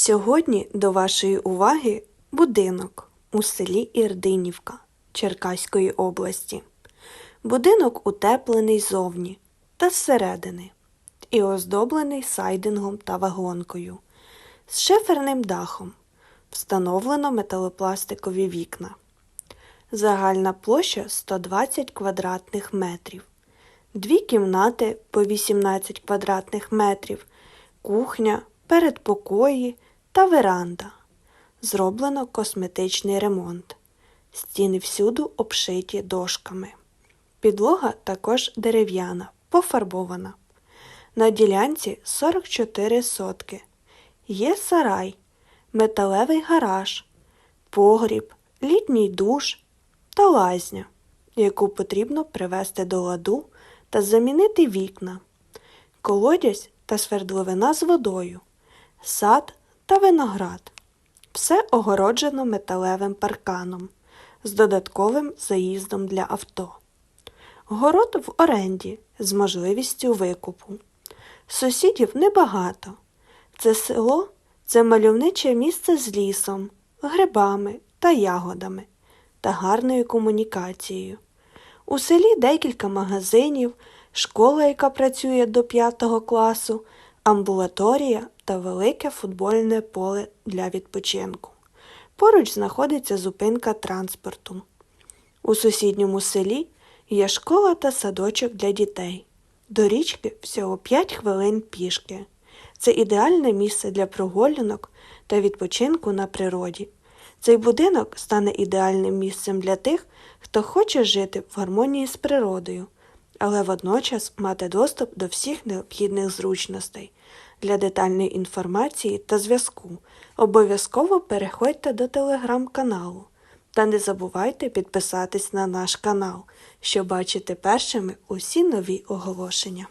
Сьогодні до вашої уваги будинок у селі Ірдинівка Черкаської області. Будинок утеплений зовні та зсередини і оздоблений сайдингом та вагонкою з шиферним дахом. Встановлено металопластикові вікна. Загальна площа 120 квадратних метрів. Дві кімнати по 18 квадратних метрів, кухня, передпокої та веранда. Зроблено косметичний ремонт. Стіни всюду обшиті дошками. Підлога також дерев'яна, пофарбована. На ділянці 44 сотки. Є сарай, металевий гараж, погріб, літній душ та лазня, яку потрібно привести до ладу та замінити вікна, колодязь та свердловина з водою, сад та виноград. Все огороджено металевим парканом з додатковим заїздом для авто. Город в оренді з можливістю викупу. Сусідів небагато. Це село це мальовниче місце з лісом, грибами та ягодами та гарною комунікацією. У селі декілька магазинів, школа, яка працює до 5 класу, амбулаторія та велике футбольне поле для відпочинку. Поруч знаходиться зупинка транспорту. У сусідньому селі є школа та садочок для дітей. До річки всього 5 хвилин пішки. Це ідеальне місце для прогулянок та відпочинку на природі. Цей будинок стане ідеальним місцем для тих, хто хоче жити в гармонії з природою, але водночас мати доступ до всіх необхідних зручностей. Для детальної інформації та зв'язку обов'язково переходьте до телеграм-каналу та не забувайте підписатись на наш канал, щоб бачити першими усі нові оголошення.